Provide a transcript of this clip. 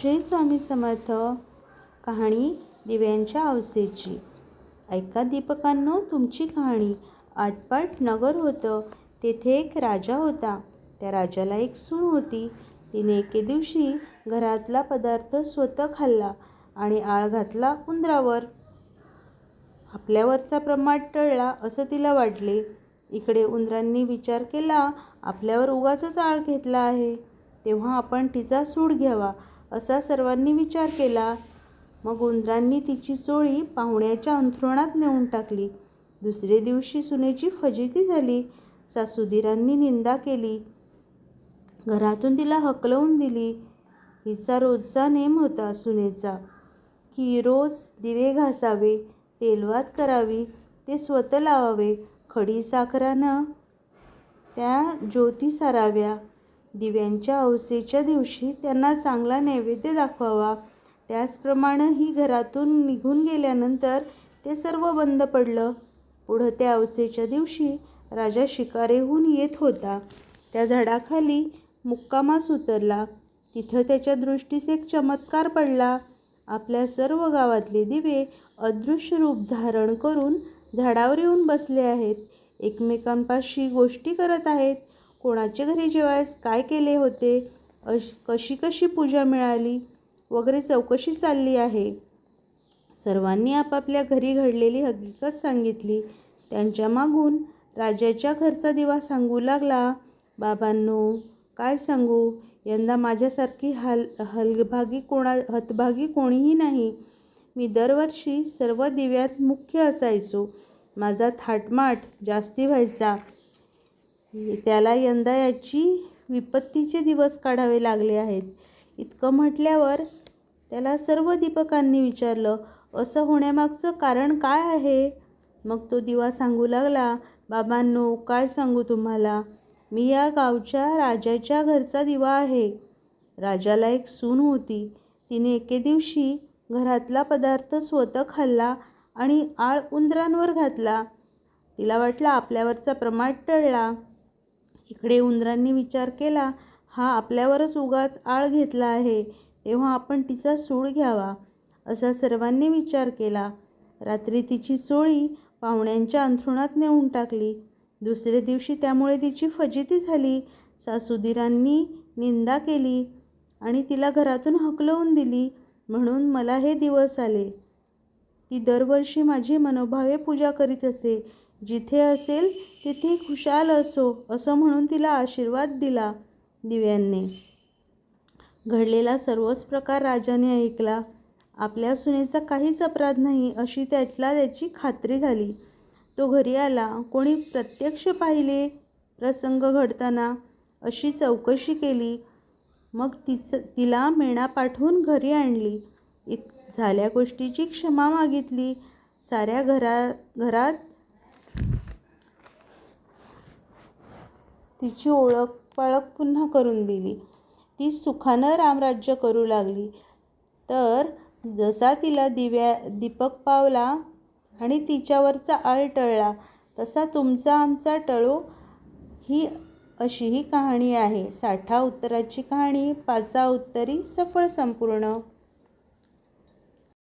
श्री स्वामी समर्थ कहाणी दिव्यांच्या आवसेची ऐका दीपकांनो तुमची कहाणी आटपाट नगर होतं तेथे एक राजा होता. त्या राजाला एक सून होती. तिने एके दिवशी घरातला पदार्थ स्वतः खाल्ला आणि आळ घातला उंदरावर. आपल्यावरचा प्रमाण टळला असं तिला वाटले. इकडे उंदरांनी विचार केला आपल्यावर उगाचच आळ घेतला आहे. तेव्हा आपण तिचा सूड घ्यावा. असा सर्वांनी विचार केला. मग उंदरांनी तिची चोळी पाहुण्याच्या अंथरुणात नेऊन टाकली. दुसरे दिवशी सुनेची फजिती झाली. सासुधीरांनी निंदा केली. घरातून तिला हकलवून दिली. हिचा रोजचा नेम होता सुनेचा की रोज दिवे घासावे तेलवात करावी ते स्वतः लावावे खडी साखरानं त्या ज्योती साराव्या. दिव्यांच्या अवसेच्या दिवशी त्यांना चांगला नैवेद्य दाखवावा. त्याचप्रमाणे ही घरातून निघून गेल्यानंतर ते सर्व बंद पडलं. पुढं त्या अवसेच्या दिवशी राजा शिकारेहून येत होता. त्या झाडाखाली मुक्कामास उतरला. तिथं त्याच्या दृष्टीस एक चमत्कार पडला. आपल्या सर्व गावातले दिवे अदृश्य रूप धारण करून झाडावर येऊन बसले आहेत. एकमेकांपाशी गोष्टी करत आहेत. कोणाच्या घरी जेवायस काय केले होते अश कशी कशी पूजा मिळाली वगैरे चौकशी चालली आहे. सर्वांनी आपापल्या घरी घडलेली हकीकत सांगितली. त्यांच्या मागून राजाच्या घरचा दिवा सांगू लागला. बाबांनो काय सांगू? यंदा माझ्यासारखी हल हलभागी कोणा हतभागी कोणीही नाही. मी दरवर्षी सर्व दिव्यात मुख्य असायचो. माझा थाटमाट जास्ती व्हायचा. त्याला यंदा याची विपत्तीचे दिवस काढावे लागले आहेत. इतकं म्हटल्यावर त्याला सर्व दीपकांनी विचारलं असं होण्यामागचं कारण काय आहे? मग तो दिवा सांगू लागला बाबांनो काय सांगू तुम्हाला? मी या गावच्या राजाच्या घरचा दिवा आहे. राजाला एक सून होती. तिने एके दिवशी घरातला पदार्थ स्वतः खाल्ला आणि आळ उंदरांवर घातला. तिला वाटलं आपल्यावरचा प्रमाद टळला. इकडे उंदरांनी विचार केला हा आपल्यावरच उगाच आळ घेतला आहे तेव्हा आपण तिचा सूड घ्यावा असा सर्वांनी विचार केला. रात्री तिची चोळी पाहुण्यांच्या अंथरुणात नेऊन टाकली. दुसरे दिवशी त्यामुळे तिची फजिती झाली. सासूदिरांनी निंदा केली आणि तिला घरातून हकलवून दिली म्हणून मला हे दिवस आले. ती दरवर्षी माझी मनोभावे पूजा करीत असे. जिथे असेल तिथे खुशाल असो असं म्हणून तिला आशीर्वाद दिला दिव्यांनी. घडलेला सर्वच प्रकार राजाने ऐकला. आपल्या सुनेचा काहीच अपराध नाही अशी त्यातला त्याची खात्री झाली. तो घरी आला. कोणी प्रत्यक्ष पाहिले प्रसंग घडताना अशी चौकशी केली. मग तिचं तिला मेणा पाठवून घरी आणली. इत झाल्या गोष्टीची क्षमा मागितली. साऱ्या घरा घरात तिची ओळख पाळख पुन्हा करून दिली. ती सुखानं रामराज्य करू लागली. तर जसा तिला दिव्या दीपक पावला आणि तिच्यावरचा आळ टळला तसा तुमचा आमचा टळो ही अशी ही कहाणी आहे. साठा उत्तराची कहाणी पाचा उत्तरी सफळ संपूर्ण.